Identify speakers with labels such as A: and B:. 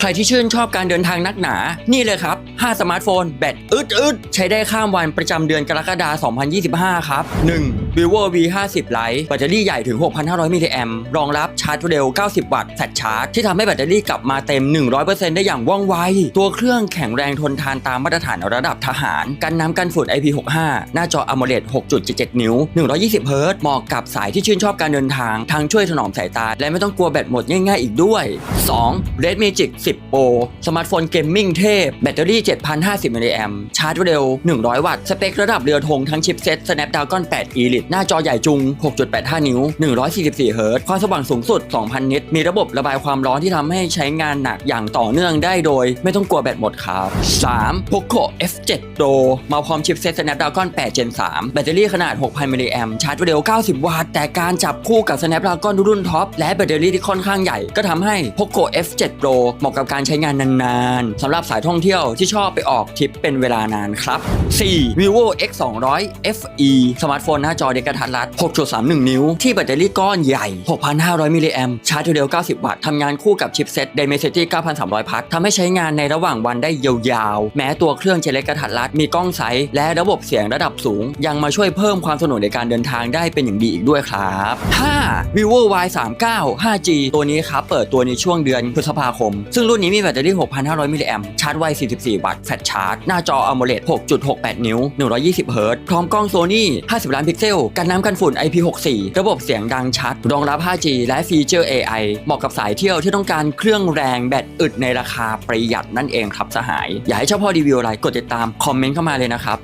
A: ใครที่ชื่นชอบการเดินทางนักหนา นี่เลยครับ 5 สมาร์ทโฟน แบตอึดอึดใช้ได้ข้ามวันประจำเดือนกรกฎาคม 2025 ครับ 1. vivo v 5 0 Lite แบตเตอรี่ใหญ่ถึง 6,500 มิลลิแอมรองรับชาร์จเร็ว 90 วัตต์แฟลชชาร์จที่ทำให้แบตเตอรี่กลับมาเต็ม 100%ได้อย่างว่องไว ตัวเครื่องแข็งแรงทนทานตามมาตรฐานระดับทหาร กันน้ำกันฝุ่น IP65 หน้าจอ AMOLED 6.77 นิ้ว 120 เฮิรตเหมาะกับสายที่ชื่นชอบการเดินทาง ทั้งช่วยถนอมสายตา และไม่ต้องกลัวแบตหมดง่ายๆอีกด้วย 2. Red Magic 10 Pro สมาร์ทโฟนเกมมิ่งเทพ แบตเตอรี่ 7,050มิลลิแอมชาร์จเร็ว 100 วัตต์ สเปคระดับเรือธงทั้งชิปเซ็ต Snapdragon 8 Elite หน้าจอใหญ่จุง 6.85 นิ้ว 144 เฮิรตซ์ ความสว่างสูงสุด 2,000 นิต มีระบบระบายความร้อนที่ทำให้ใช้งานหนักอย่างต่อเนื่องได้โดย ไม่ต้องกลัวแบตหมดครับ 3. Poco F7 Pro มาพร้อมชิปเซ็ต Snapdragon 8 Gen 3 แบตเตอรี่ขนาด 6,000 มิลลิแอมชาร์จเร็ว 90 วัตต์ แต่การจับคู่กับ Snapdragon รุ่นท็อปและแบตเตอรี่ที่ค่อนข้างใหญ่ก็ทำให้ Poco F7 Pro เหมาะกับการใช้งานนานๆสำหรับสายท่องเที่ยวที่ชอบไปออกทริปเป็นเวลานานครับ 4. vivo x 2 0 0 fe สมาร์ทโฟนหน้าจอเด็กกะทัดรัด 6.31 นิ้ว ที่แบตเตอรี่ก้อนใหญ่ 6,500 มิลลิแอมชาร์จเร็ว 90 วัตต์ทำงานคู่กับชิปเซ็ต Dimensity 9,300 พัททำให้ใช้งานในระหว่างวันได้ยาวๆ แม้ตัวเครื่องจะเล็กกระทัดรัด มีกล้องใส และระบบเสียงระดับสูง ยังมาช่วยเพิ่มความสนุกในการเดินทางได้เป็นอย่างดีอีกด้วยครับ 5. vivo y 3 9 5g ตัวนี้ครับเปิดตัวในช่วงเดือนพฤษภาคม ซึ่งรุ่นนี้มีแบตเตอรี่ 6,500 มิลลิแอมชาร์จไว 44 วัตต์ แฟลชชาร์จ หน้าจอ AMOLED 6.68 นิ้ว 120 เฮิรตซ์พร้อมกล้องโซนี่ 50 ล้านพิกเซล กันน้ำกันฝุ่น IP64 ระบบเสียงดังชัด รองรับ 5G และฟีเจอร์ AI เหมาะกับสายเที่ยวที่ต้องการเครื่องแรงแบตอึดในราคาประหยัดนั่นเองครับสหาย อยากให้ชอบพ่อรีวิวอะไรกดติดตามคอมเมนต์เข้ามาเลยนะครับ